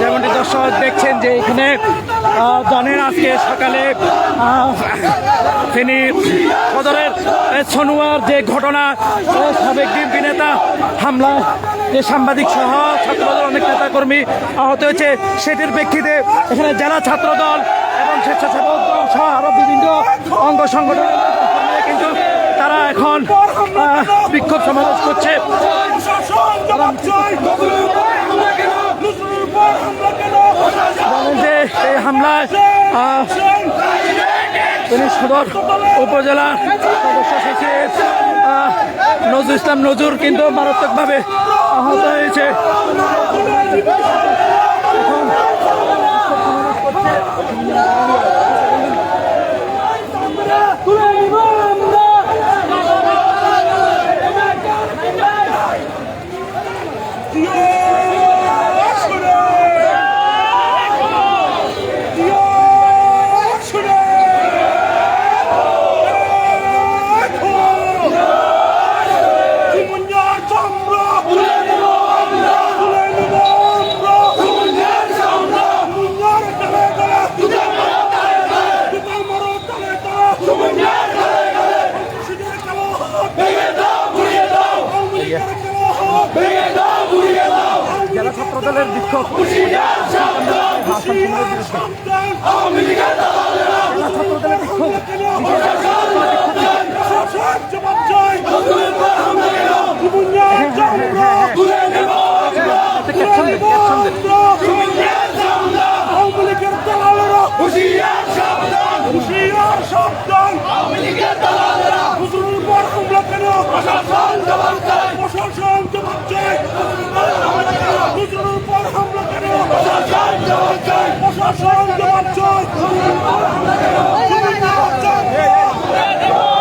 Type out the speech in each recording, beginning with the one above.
যেমনটি দর্শক দেখছেন যে এখানে জানেন আজকে সকালে তিনি সদরের সনুয়ার যে ঘটনা সাবেক বিএনপি নেতা হামলায় যে সাংবাদিক সহ ছাত্রদল অনেক নেতা কর্মী আহত হয়েছে, সেটির প্রেক্ষিতে এখানে জেলা ছাত্রদল এবং স্বেচ্ছাসেবক দল সহ আরও বিভিন্ন অঙ্গ কর্মীরা কিন্তু তারা এখন বিক্ষোভ সমাবেশ করছে। জানেন যে এই হামলায় তিনি সদর উপজেলা সদস্য সচিব নজরুল ইসলাম নজরুল কিন্তু মারাত্মকভাবে আহত হয়েছে। জেলা সাবধান হুজুরের পর হামলা কেন? প্রশাসন জবাব চাই প্রশাসন জবাব চাই হুজুরের পর হামলা কেন? প্রশাসন জবাব চাই প্রশাসন জবাব চাই হুজুরের পর হামলা কেন? জবাব চাই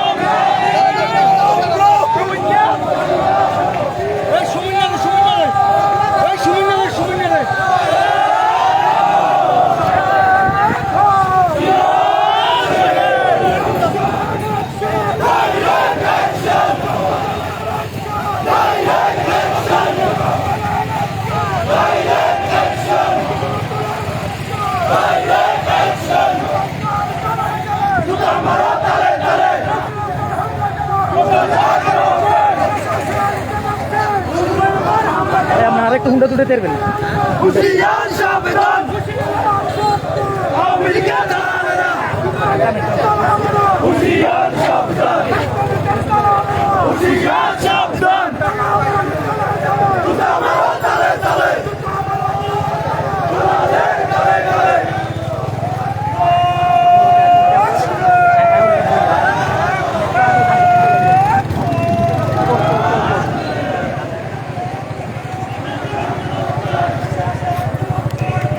আরেকটু দেবেন তুলে তেরবেন হুশিয়ার সাবধান আওয়ামী লীগের দালালেরা হুশিয়ার সাবধান হুশিয়ার সাবধান তুতামারো তালে তালে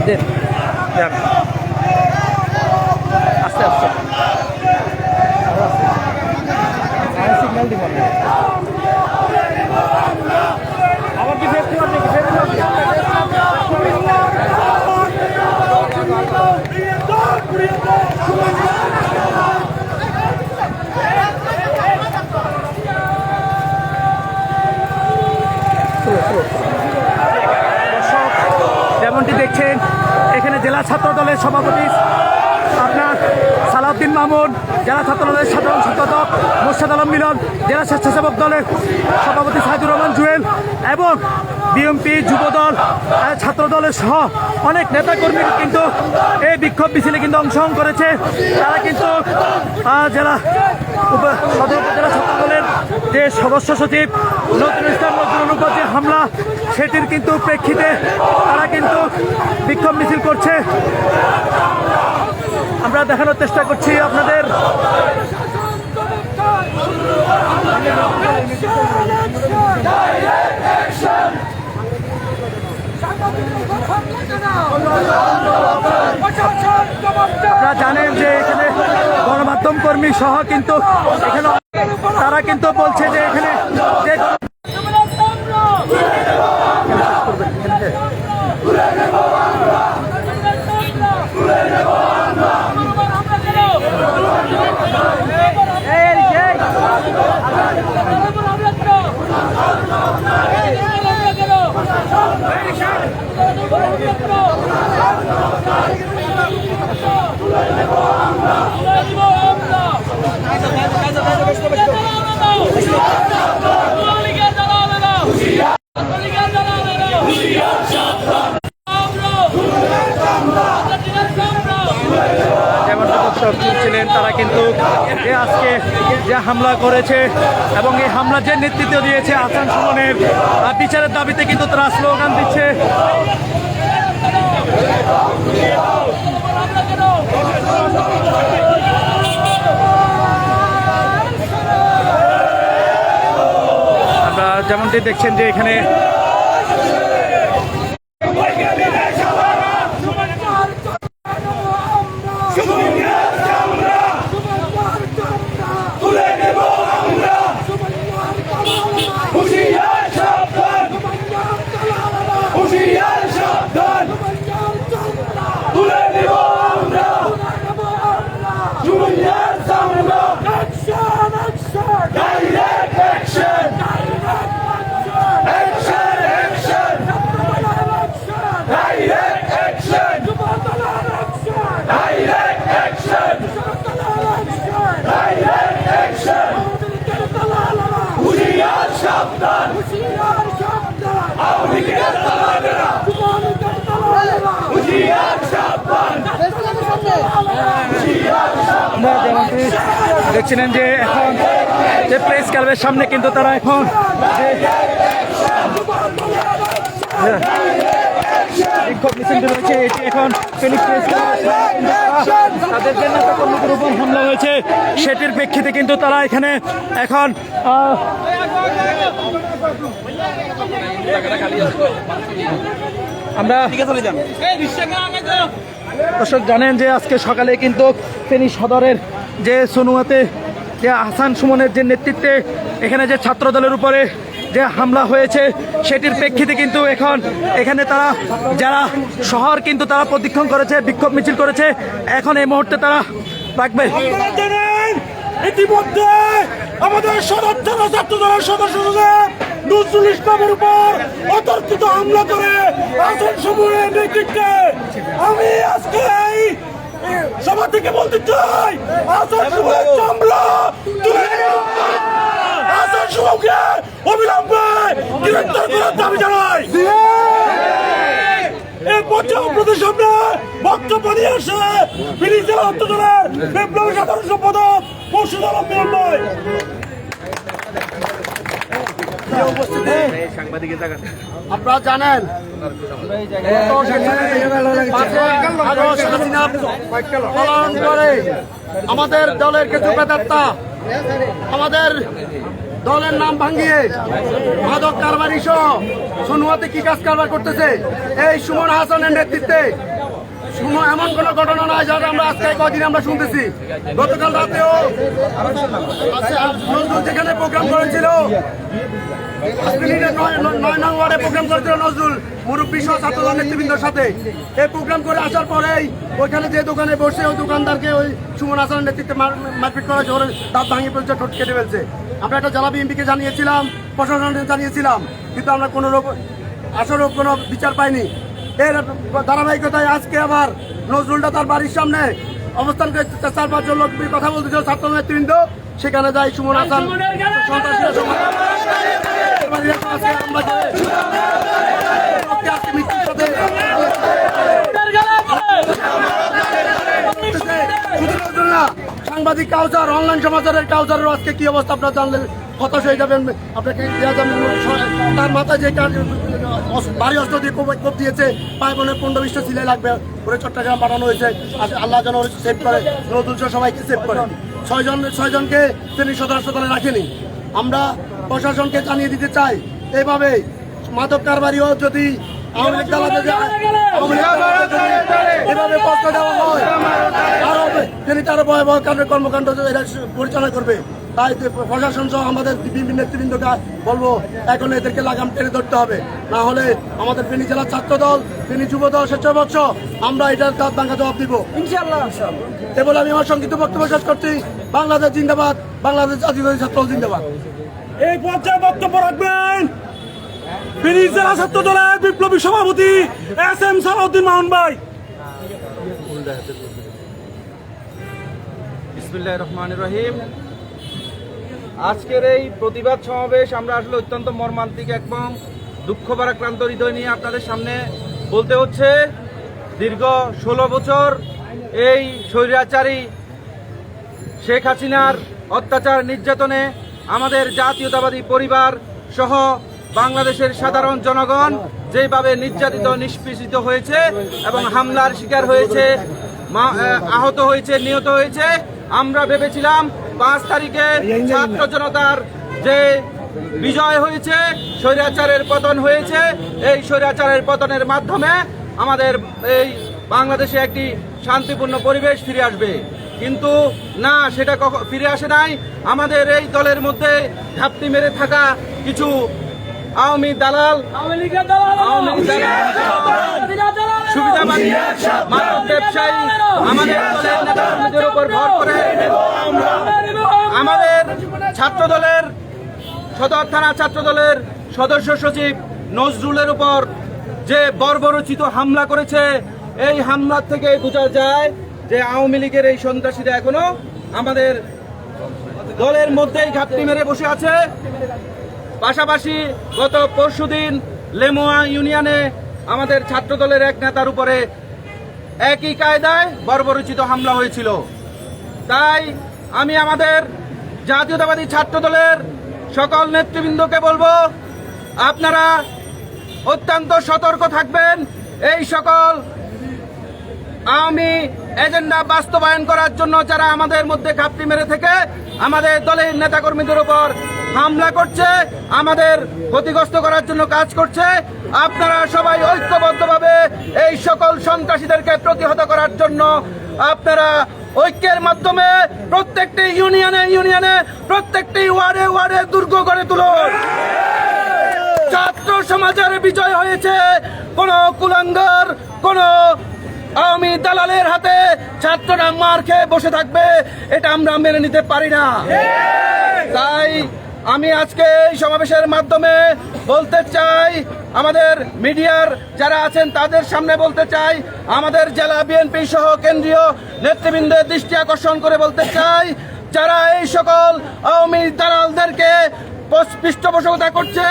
দেন যান আস্তে আস্তে সিগন্যাল দিব আমি। আবার কি ফেস করবে কি ফেস করবে দর্শক যেমনটি দেখছেন এখানে জেলা ছাত্র দলের সভাপতি আপনার সালাউদ্দিন মামুন, জেলা ছাত্র দলের সাধারণ সম্পাদক মোর্শেদ আলম মিলন, জেলা স্বেচ্ছাসেবক দলের সভাপতি সাইদুর রহমান জুয়েল এবং বিএমপি যুবদল আহ, ছাত্র দলের সহ অনেক নেতাকর্মী কিন্তু এই বিক্ষোভ মিছিলে কিন্তু অংশগ্রহণ করেছে। তারা কিন্তু জেলা সদর উপজেলা ছাত্র দলের যে সদস্য সচিব নজরুল ইসলাম নজরুল উপর যে হামলা সেটির কিন্তু প্রেক্ষিতে তারা কিন্তু বিক্ষোভ মিছিল করছে। আমরা দেখানোর চেষ্টা করছি আপনাদের। আপনারা জানেন যে এখানে গণমাধ্যম কর্মী সহ কিন্তু এখানে তারা কিন্তু বলছে যে এখানে যে আমরা যেমন দর্শক শুনছিলেন তারা কিন্তু যে আজকে যে হামলা করেছে এবং এই হামলা যে নেতৃত্ব দিয়েছে আসান সুমনের বিচারের দাবিতে কিন্তু তারা স্লোগান দিচ্ছে। যেমনটি দেখছেন যে এখানে দেখছিলেন যে এখন যে প্রেস ক্লাবের সামনে কিন্তু তারা এখন এটি এখন হয়েছে। সেটির প্রেক্ষিতে কিন্তু তারা এখানে এখন আমরা দর্শক জানেন যে আজকে সকালে কিন্তু ফেনী সদরের যে সনুয়াতে, যে আহসান সুমনের যে নেতৃত্বে এখানে যে ছাত্র দলের উপরে যে হামলা হয়েছে, সেটির প্রেক্ষিতে কিন্তু এখন এখানে তারা, যারা শহর কিন্তু তারা প্রতিক্ষণ করেছে, বিক্ষোভ মিছিল করেছে, এখন এই মুহূর্তে তারা জানেন, ইতিমধ্যে আমাদের সদর থানা ছাত্র দলের সদস্যদের নজরুল ইসলামের উপর অতর্কিত হামলা করে আসন সমূহের নেতৃত্বে। আমি আজকে সভা থেকে বলতে চাই আসন সমূহের চামড়া তুলে নিও। আসন অবিলম্বে গ্রেপ্তার করার দাবি জানাই। আপনাদের সামনে বক্তব্য নিয়ে আসে বিরোধী জেলা অত্যাচারের বিপ্লবী সাধারণ সম্পাদক পরশুদ আলম মিলন ভাই আপনারা জানেন, আমাদের দলের কিছু বেদাত্তা, আমাদের দলের নাম ভাঙিয়ে মাদক কারবারি সহ সোনুয়াতে কি কাজ কারবার করতেছে? এই সুমন হাসানের নেতৃত্বে এমন কোন ঘটনা নয় যারা আমরা আজকে কদিন আমরা শুনতেছি। গতকাল রাতেও নজরুল যেখানে প্রোগ্রাম করেছিল নয় নং ওয়ার্ডে প্রোগ্রাম করেছিল নজরুল, মুরব্বী সহ ছাত্রদল নেতৃবৃন্দের সাথে। এই প্রোগ্রাম করে আসার পরেই ওইখানে যে দোকানে বসে ওই দোকানদারকে ওই সুমন হাসানের নেতৃত্বে মারপিট করা ওর দাঁত ভাঙিয়ে ফেলছে, ঠোঁট কেটে ফেলছে। আমরা একটা জেলা বিএনপিকে জানিয়েছিলাম, প্রশাসনকে জানিয়েছিলাম, কিন্তু আমরা কোনো রকম আসলে কোনো বিচার পাইনি। এর ধারাবাহিকতায় আজকে আবার নজরুলটা তার বাড়ির সামনে অবস্থান করে চার পাঁচজন লোক কথা বলতে বলতেছিল ছাত্র নেতৃবৃন্দ। সেখানে যায় সুমন হাসান। সন্ত্রাসীরা সমাজ আজকে আমরা যে- লোককে আজকে মৃত্যুর সাথে শুধু নজরুল না, সাংবাদিক কাউসার অনলাইন সমাচারের কাউসারের আজকে কি অবস্থা আপনারা জানলে হতাশ হয়ে যাবেন, আপনাকে দেওয়া যাবে তার মাথায় যে ভারী অস্ত্র দিয়ে কোপ দিয়েছে, পায়ে মনে পনেরো বিশটা সিলাই লাগবে করে চট্টগ্রাম পাঠানো হয়েছে আল্লাহ যেন সেভ করে, নতুন সবাইকে সেভ করে। ছয়জন ছয়জনকে তিনি সদর হাসপাতালে রাখেনি। আমরা প্রশাসনকে জানিয়ে দিতে চাই এইভাবে মাদক কারবারিও যদি এভাবে তিনি তারও ভয়াবহ কর্মকাণ্ড পরিচালনা করবে। তাই প্রশাসন সহ আমাদের বিভিন্ন নেতৃবৃন্দকে বলব এখন এদেরকে লাগাম টেনে ধরতে হবে। না হলে আমাদের ফেনী জেলার ছাত্র দল ফেনী যুব দল স্বেচ্ছাপক্ষ আমরা এটার দাঁত ভাঙা জবাব দিব। এ বলে আমি আমার সংক্ষিপ্ত বক্তব্য শেষ করছি। বাংলাদেশ জিন্দাবাদ বাংলাদেশ জাতীয় ছাত্র জিন্দাবাদ। এই পর্যায়ে বক্তব্য রাখবেন ফেনী জেলা ছাত্র দলের বিপ্লবী সভাপতি এস এম সালাউদ্দিন মাহন ভাই। বিসমুল্লাহ রহমান রহিম। আজকের এই প্রতিবাদ সমাবেশ, আমরা আসলে অত্যন্ত মর্মান্তিক এবং দুঃখ ভারাক্রান্ত হৃদয় নিয়ে আপনাদের সামনে বলতে হচ্ছে, দীর্ঘ ষোলো বছর এই স্বৈরাচারী শেখ হাসিনার অত্যাচার নির্যাতনে আমাদের জাতীয়তাবাদী পরিবার সহ বাংলাদেশের সাধারণ জনগণ যেভাবে নির্যাতিত, নিষ্পেষিত হয়েছে এবং হামলার শিকার হয়েছে আহত হয়েছে, নিহত হয়েছে, আমরা ভেবেছিলাম পাঁচ তারিখে ছাত্র জনতার যে বিজয় হয়েছে, স্বৈরাচারের পতন হয়েছে। এই স্বৈরাচারের পতনের মাধ্যমে আমাদের এই বাংলাদেশে একটি শান্তিপূর্ণ পরিবেশ ফিরে আসবে। কিন্তু না, সেটা ফিরে আসে নাই। আমাদের এই দলের মধ্যে ঘাপটি মেরে থাকা কিছু আওয়ামী দালাল সুবিধাবাদী মাদক ব্যবসায়ী আমাদের দলের নেতাকর্মীদের উপর ভর করে। আমাদের ছাত্র দলের সদর থানা ছাত্র দলের সদস্য সচিব নজরুলের উপর যে বর্বরচিত হামলা করেছে এই হামলার থেকে বোঝা যায় যে আওয়ামী লীগের এই সন্ত্রাসীরা এখনও আমাদের দলের মধ্যেই ঘাপটি মেরে বসে আছে। পাশাপাশি গত পরশুদিন লেমোয়া ইউনিয়নে আমাদের ছাত্র দলের এক নেতার উপরে একই কায়দায় বর্বরচিত হামলা হয়েছিল। তাই আমি আমাদের জাতীয়তাবাদী ছাত্র দলের সকল নেতৃবৃন্দকে বলব, আপনারা অত্যন্ত সতর্ক থাকবেন। এই সকল আওয়ামী এজেন্ডা বাস্তবায়ন করার জন্য যারা আমাদের মধ্যে ঘাপটি মেরে থেকে আমাদের দলের নেতাকর্মীদের উপর হামলা করছে আমাদের ক্ষতিগ্রস্ত করার জন্য কাজ করছে। আপনারা সবাই ঐক্যবদ্ধভাবে এই সকল সন্ত্রাসীদেরকে প্রতিহত করার জন্য আপনারা ঐক্যের মাধ্যমে প্রত্যেকটি ইউনিয়নে ইউনিয়নে প্রত্যেকটি ওয়ার্ডে ওয়ার্ডে দুর্গ গড়ে তুলুন। ছাত্র সমাজের বিজয় হয়েছে। কোন কুলাঙ্গার কোন আওয়ামী দালালের হাতে ছাত্ররা মার খেয়ে বসে থাকবে এটা আমরা মেনে নিতে পারি না। তাই আমি আজকে এই সমাবেশের মাধ্যমে বলতে চাই আমাদের মিডিয়ার যারা আছেন তাদের সামনে বলতে চাই আমাদের জেলা বিএনপি সহ কেন্দ্রীয় নেতৃবৃন্দের দৃষ্টি আকর্ষণ করে বলতে চাই যারা এই সকল আওয়ামী দালালদেরকে পৃষ্ঠপোষকতা করছে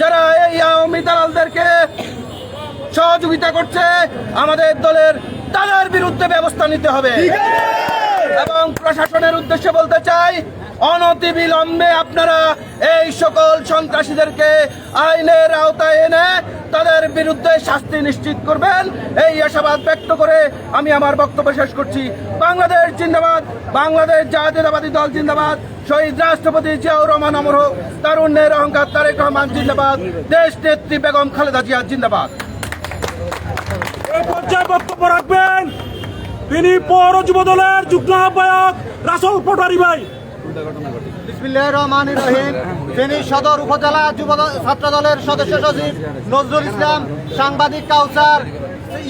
যারা এই আওয়ামী দালালদেরকে সহযোগিতা করছে আমাদের দলের তাদের বিরুদ্ধে ব্যবস্থা নিতে হবে। এবং প্রশাসনের উদ্দেশ্যে বলতে চাই অনতিবিলম্বে আপনারা এই সকল সন্ত্রাসীদেরকে আইনের আওতায় এনে তাদের বিরুদ্ধে শাস্তি নিশ্চিত করবেন। এই আশাবাদ ব্যক্ত করে আমি আমার বক্তব্য শেষ করছি। বাংলাদেশ জিন্দাবাদ, বাংলাদেশ জাতীয়তাবাদী দল জিন্দাবাদ, শহীদ রাষ্ট্রপতি জিয়াউর রহমান অমর হোক, তারুণ্যের অহংকার তারেক রহমান জিন্দাবাদ, দেশ নেত্রী বেগম খালেদা জিয়া জিন্দাবাদ। পর্যায়ে বক্তব্য রাখবেন তিনি পৌর যুব দলের যুগ্ম আহ্বায়ক রাসল পটারি ভাই। সদর উপজেলা যুব ছাত্র দলের সদস্য সচিব নজরুল ইসলাম, সাংবাদিক কাউসার,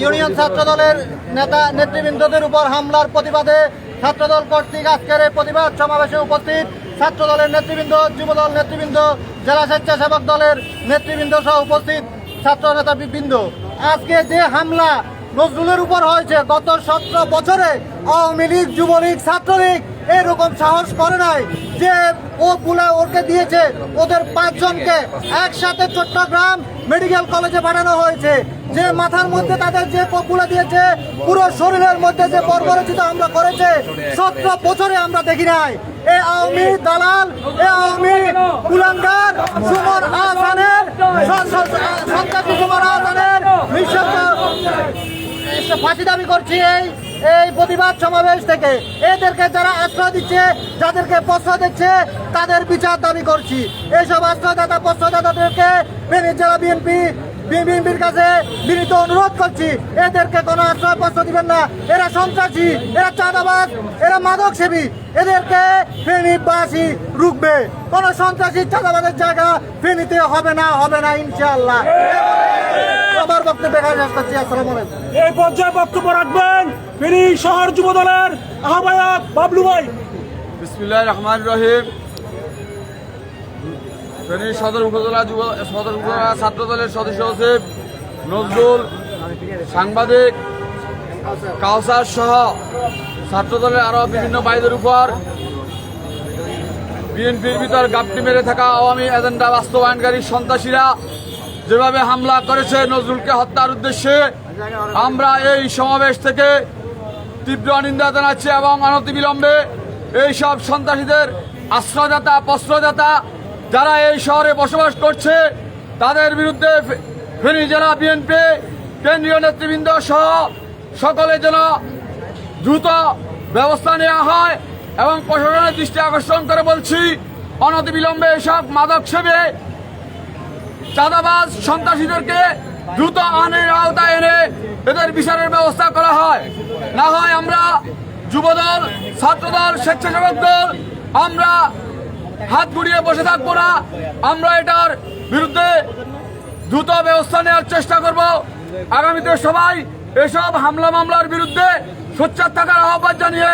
ইউনিয়ন ছাত্র দলের নেতা নেতৃবৃন্দদের উপর হামলার প্রতিবাদে ছাত্রদল কর্তৃক আজকের প্রতিবাদ সমাবেশে উপস্থিত ছাত্র দলের নেতৃবৃন্দ যুবদল নেতৃবৃন্দ, জেলা স্বেচ্ছাসেবক দলের নেতৃবৃন্দ সহ উপস্থিত ছাত্র নেতা বৃন্দ আজকে যে হামলা নজরুলের উপর হয়েছে। গত সতেরো বছরে আওয়ামী লীগ, যুবলীগ, ছাত্রলীগ এরকম সাহস করে নাই যে ও গুলা ওকে দিয়েছে। ওদের পাঁচজনকে একসাথে চট্টগ্রাম মেডিকেল কলেজে পাঠানো হয়েছে। যে মাথার মধ্যে তাদের যে কোপগুলো দিয়েছে, পুরো শরীরের মধ্যে যে বর্বরচিত আমরা করেছে, সতেরো বছরে আমরা দেখি নাই। এ আওয়ামী দালাল, এ আওয়ামী কুলাঙ্গার, সুমন আহসানের, সন্ত্রাসী সুমন আহসানের ফাঁসি দাবি করছি এই এই প্রতিবাদ সমাবেশ থেকে। এদেরকে যারা আশ্রয় দিচ্ছে, যাদেরকে প্রশ্রয় দিচ্ছে, তাদের বিচার দাবি করছি। এইসব আশ্রয়দাতা, প্রশ্রয়দাতাদেরকে মেনে জেলা বিএনপি বিএনপির কাছে বিনীত অনুরোধ করছি এদেরকে কোনো আশ্রয় প্রশ্রয় দিবেন না। এরা সন্ত্রাসী এরা চাঁদাবাজ এরা মাদক সেবী এদেরকে ফেনীবাসী রুখবে। কোনো সন্ত্রাসী চাঁদাবাজের জায়গা ফেনীতে হবে না হবে না ইনশাআল্লাহ। আমার বক্তব্য এই পর্যায়ে বক্তব্য রাখবেন ফেনী শহর যুব দলের আহ্বায়ক বাবলু ভাই। বিসমুল্লাহ রহমান রহিম। ফেনী সদর উপজেলা যুব, সদর উপজেলা ছাত্র দলের সদস্য সচিব নজরুল সাংবাদিক কাউসার সহ ছাত্র দলের আরও বিভিন্ন বাইদের উপর বিএনপির ভিতর গাপটি মেরে থাকা আওয়ামী এজেন্ডা বাস্তবায়নকারী সন্ত্রাসীরা যেভাবে হামলা করেছে, নজরুলকে হত্যার উদ্দেশ্যে আমরা এই সমাবেশ থেকে তীব্র নিন্দা জানাচ্ছি এবং অনতিবিলম্বে এই সব সন্ত্রাসীদের আশ্রয়দাতা, প্রশ্রয়দাতা যারা এই শহরে বসবাস করছে, তাদের বিরুদ্ধে ফেনী জেলা বিএনপি, কেন্দ্রীয় নেতৃবৃন্দ সহ সকলে যেন দ্রুত ব্যবস্থা নেওয়া হয় এবং প্রশাসনের দৃষ্টি আকর্ষণ করে বলছি, অনতিবিলম্বে এসব মাদক সেবে চাঁদাবাজ সন্ত্রাসীদেরকে দ্রুত আইনের আওতায় এনে এদের বিচারের ব্যবস্থা করা হয়। না হয় আমরা যুবদল, ছাত্রদল, স্বেচ্ছাসেবক দল, আমরা হাত গুড়িয়ে বসে থাকব না। আমরা এটার বিরুদ্ধে দ্রুত ব্যবস্থা নেওয়ার চেষ্টা করব। আগামীতে সবাই এসব হামলা মামলার বিরুদ্ধে সোচ্চার থাকার আহ্বান জানিয়ে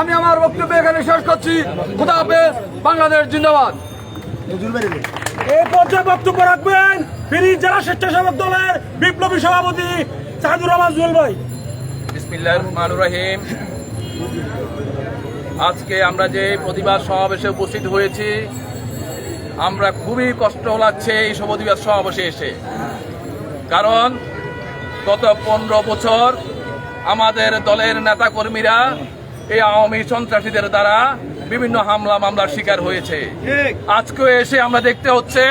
আমি আমার বক্তব্য এখানে শেষ করছি। খুদা হাফেজ বাংলাদেশ জিন্দাবাদ। এই পর্যায়ে বক্তব্য রাখবেন ফেনী জেলা স্বেচ্ছাসেবক দলের বিপ্লবী সভাপতি সাহাদুর রহমান জুয়েল ভাই। বিসমিল্লাহ রহমান রহিম। আজকে আমরা যে প্রতিবাদ সমাবেশে উপস্থিত হয়েছি, আমরা খুবই কষ্ট লাগছে এই সব প্রতিবাদ সমাবেশে এসে। কারণ গত পনেরো বছর আমাদের দলের নেতাকর্মীরা এই আওয়ামী সন্ত্রাসীদের দ্বারা বিভিন্ন হামলা মামলার শিকার হয়েছে। আজকে এসে আমরা দেখতে হচ্ছে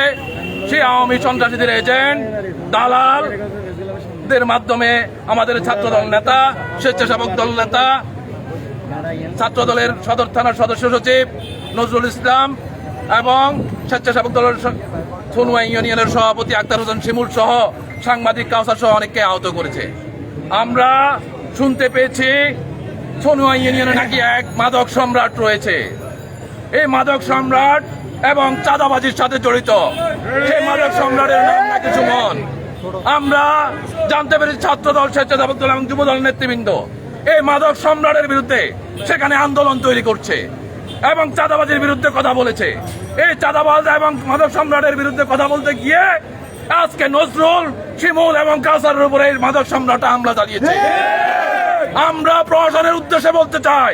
সেই আওয়ামী সন্ত্রাসীদের এজেন্ট দালালদের মাধ্যমে আমাদের ছাত্রদল নেতা, স্বেচ্ছাসেবক দল নেতা ছাত্র দলের সদর থানার সদস্য সচিব নজরুল ইসলাম এবং স্বেচ্ছাসেবক দলের সোনুয়া ইউনিয়নের সভাপতি আক্তার হোসেন শিমুল সহ সাংবাদিক কাউসার সহ অনেককে আহত করেছে। আমরা শুনতে পেয়েছি সোনুয়া ইউনিয়নে নাকি এক মাদক সম্রাট রয়েছে। এই মাদক সম্রাট এবং চাঁদাবাজির সাথে জড়িত, সেই মাদক সম্রাটের নাম নাকি সুমন? আমরা জানতে পেরেছি ছাত্র দল স্বেচ্ছাসেবক দল এবং যুব দল নেতৃবৃন্দ। এই মাদক সম্রাটের বিরুদ্ধে সেখানে আন্দোলন তৈরি করছে এবং চাঁদাবাজির বিরুদ্ধে কথা বলেছে। এই চাঁদাবাজ এবং মাদক সম্রাটের বিরুদ্ধে কথা বলতে গিয়ে আজকে নজরুল শিমুল এবং কাউসারের উপরে এই মাদক সম্রাট হামলা চালিয়েছে। আমরা প্রশাসনের উদ্দেশ্যে বলতে চাই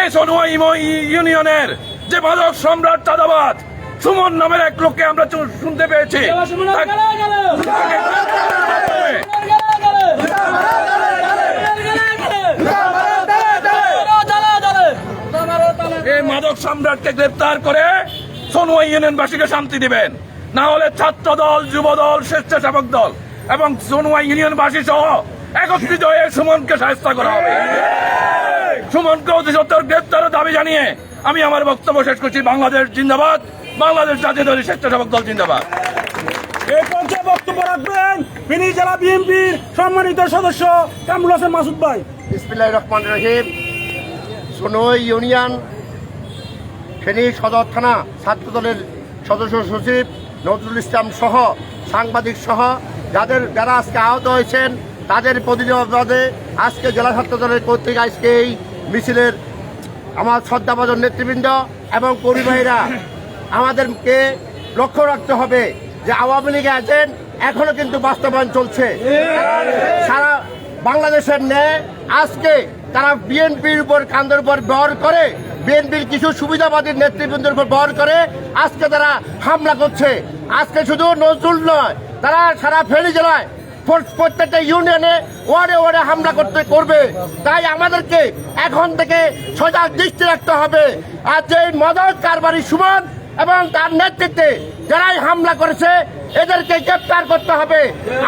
এই সোনুয়া ইমো ইউনিয়নের যে মাদক সম্রাট চাঁদাবাজ সুমন নামের এক লোককে আমরা শুনতে পেয়েছি। এই মাদক সম্রাটকে গ্রেপ্তার করে সোনুয়া ইউনিয়নবাসীকে শান্তি দিবেন। না হলে ছাত্র দল যুব দল স্বেচ্ছাসেবক দল এবং সোনুয়া ইউনিয়নবাসী সহ একত্রিত হয়ে সুমনকে সাহায্য করা হবে। সুমনকে অতি সত্তর গ্রেপ্তারের দাবি জানিয়ে আমি আমার বক্তব্য শেষ করছি। বাংলাদেশ জিন্দাবাদ বাংলাদেশ জাতীয় দল স্বেচ্ছাসেবক দল জিন্দাবাদ। এই পর্যায়ে বক্তব্য রাখবেন ফেনী জেলা বিএনপির সম্মানিত সদস্য কামরুল হাসান মাসুদ ভাই। ইসমিল্লাহ রহমান রহিম। সোনই ইউনিয়ন ফেনী সদর থানা ছাত্র দলের সদস্য সচিব নজরুল ইসলাম সহ সাংবাদিক সহ, যাদের যারা আজকে আহত হয়েছেন, তাদের প্রতিবাদে আজকে জেলা ছাত্র দলের কর্তৃক আজকে এই মিছিলের আমার শ্রদ্ধাভাজন নেতৃবৃন্দ এবং পরিবাহীরা আমাদেরকে লক্ষ্য রাখতে হবে যে আওয়ামী লীগ এজেন্ট এখনও কিন্তু বাস্তবায়ন চলছে। সারা বাংলাদেশের ন্যায় আজকে তারা বিএনপির উপর কান্দের উপর বহর করে, বিএনপির কিছু সুবিধাবাদী নেতৃবৃন্দের উপর বহর করে, আজকে তারা হামলা করছে। আজকে শুধু নজরুল নয়, তারা সারা ফেরি জেলায় প্রত্যেকটা ইউনিয়নে ওয়ার্ডে ওয়ার্ডে হামলা করতে করবে। তাই আমাদেরকে এখন থেকে সজাগ দৃষ্টি রাখতে হবে। আর যে মদক কারবারি সুমন এবং তার নেতৃত্বে যারাই হামলা করেছে, এদেরকে গ্রেপ্তার করতে হবে।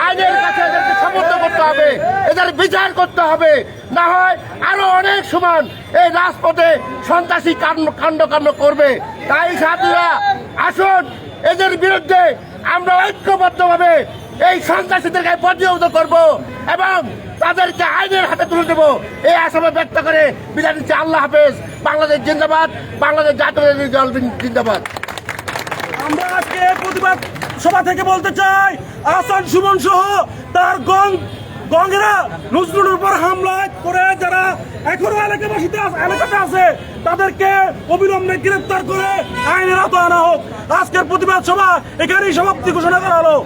আইনের কাছে এদেরকে সমর্থ করতে হবে। এদের বিচার করতে হবে। না হয় আরও অনেক সমান এই রাজপথে সন্ত্রাসী কাণ্ড কাণ্ড করবে। তাই সাথীরা আসুন, এদের বিরুদ্ধে আমরা ঐক্যবদ্ধভাবে এই সন্ত্রাসীদেরকে প্রতিহত করব এবং তাদেরকে আইনের হাতে তুলে দেবো। এই আশাবাদ ব্যক্ত করে বিদায় নিচ্ছে। আল্লাহ হাফেজ। বাংলাদেশ জিন্দাবাদ। বাংলাদেশ জাতীয় জিন্দাবাদ। আমরা আজকে প্রতিবাদ সভা থেকে বলতে চাই, আসান সুমন সহ তার গং গঙ্গেরা নজরুলের উপর হামলা করে যারা এখনও এলাকাবাসীতে এলাকাতে আছে, তাদেরকে অবিলম্বে গ্রেপ্তার করে আইনের আনা হোক। আজকের প্রতিবাদ সভা এখানেই সমাপ্তি ঘোষণা করা হলো।